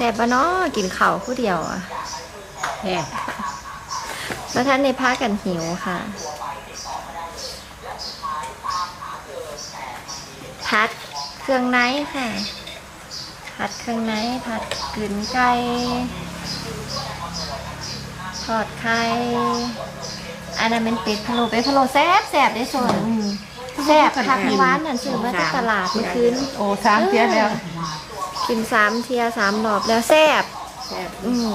ซ่บปะเนาะกินข้าวผู้เดียวอะแซ่บแล้วท่านในพากันหิวค่ะพัดเครื่องในค่ะ ผัดเครื่องในผัดกลืนไก่ทอดไข่อันนั้นเป็นเป็ดพะโล้เป็ดพะโล้แซ่บแซ่บได้ส่วนแซ่บผักหวานนั่นซื้อมาจากตลาดเมื่อคืนโอ้สามเทียแล้ว กินสามเทียสามรอบแล้วแซ่บ แซ่บอืม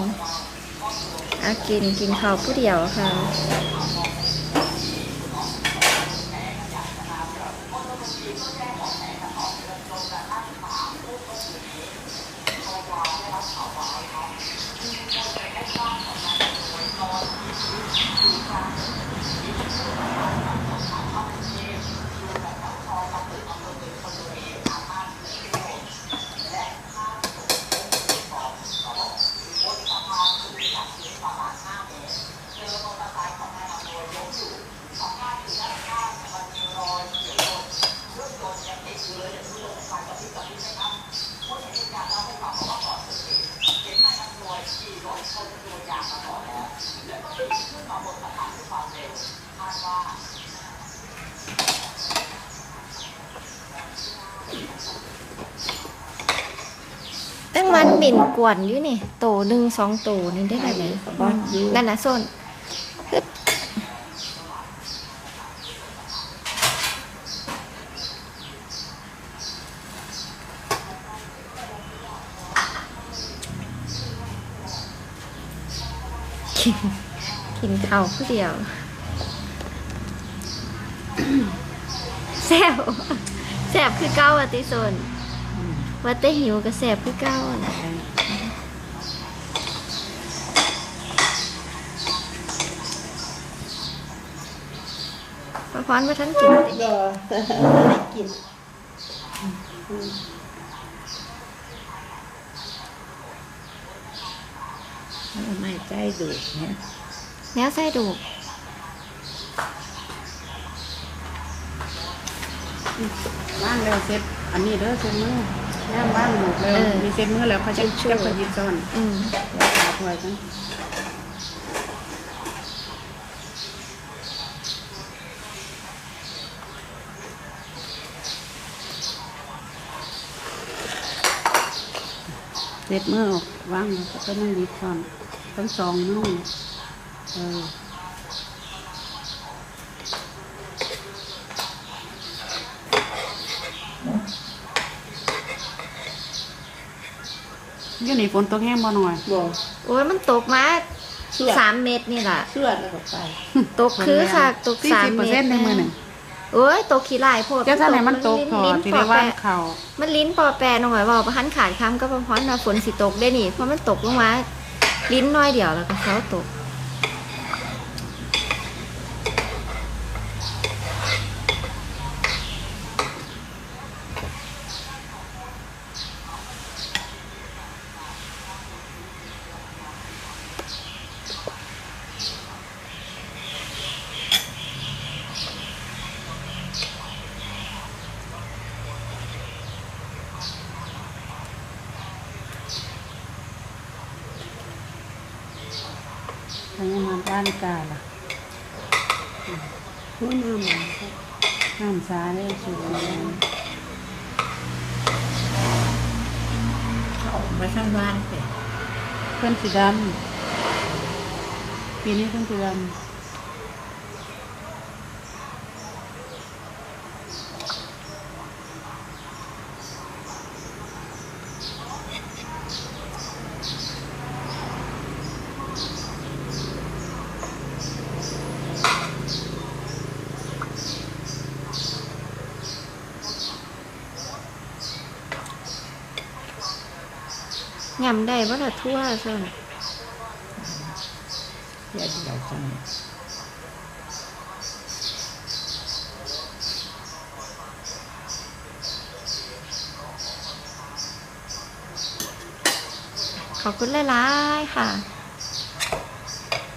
อากินกินข้าวผู้เดียวค่ะ ตั้งมันบินกวนอยู่นี่โตหนึ่งสองโตนี่ได้ไหมนั่นนะส้นกินกินข้าวผู้เดียวแซ่บแซ่บคือเก้าอติโซน ว่าแต่หิวก็แสบคือเก้าอะนะพอพรว่าท่านกินติก็ได้กินไม่ใจดูดเนี่ยแนวใส่ดูกว่างแล้วเซ็ตอันนี้เด้อเซ็ตมือ ย่ามว่างดูดแล้วมีเซ็ตมือแล้วเขาจะจะขยิบซ้อนอืมแล้วขาถวยกันเซ็ตมือออกว่างแล้วก็ต้องยิบซ้อนทั้งสองมือเออ อยู่นี่ฝนตกแห้งบ่หน่อยบ่โอ้ยมันตกมาเชื่อสามเม็ดนี่แหละเชื่อแล้วก็ไปตกคือค่ะตกสี่สามสิบเปอร์เม็เซ็ดนต์ในมือหนึ่งโอ้ยตกขี้ลายโพดเจ้าท่านไหนมันตกพอลิ้นที่ปอเรียกว่าแปะเขามันลิ้นปอแปรหน่อยว่าพันขาดคำก็พร้อมนะฝนสิตกได้นี่เพราะมันตกลงมาลิ้นน้อยเดียวแล้วก็เขาตก ทางงานบ้านกาล่ะหัวหน้าหมันน้ำสาเนี่ยสูงเขามาทางบ้านไปเพื่อนสีดำปีนี้เพื่อนสีด ยำได้ว่าละทั่วส่วนอย่าเดียวจังขอบคุณหลายๆค่ะ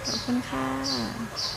ขอบคุณค่ะ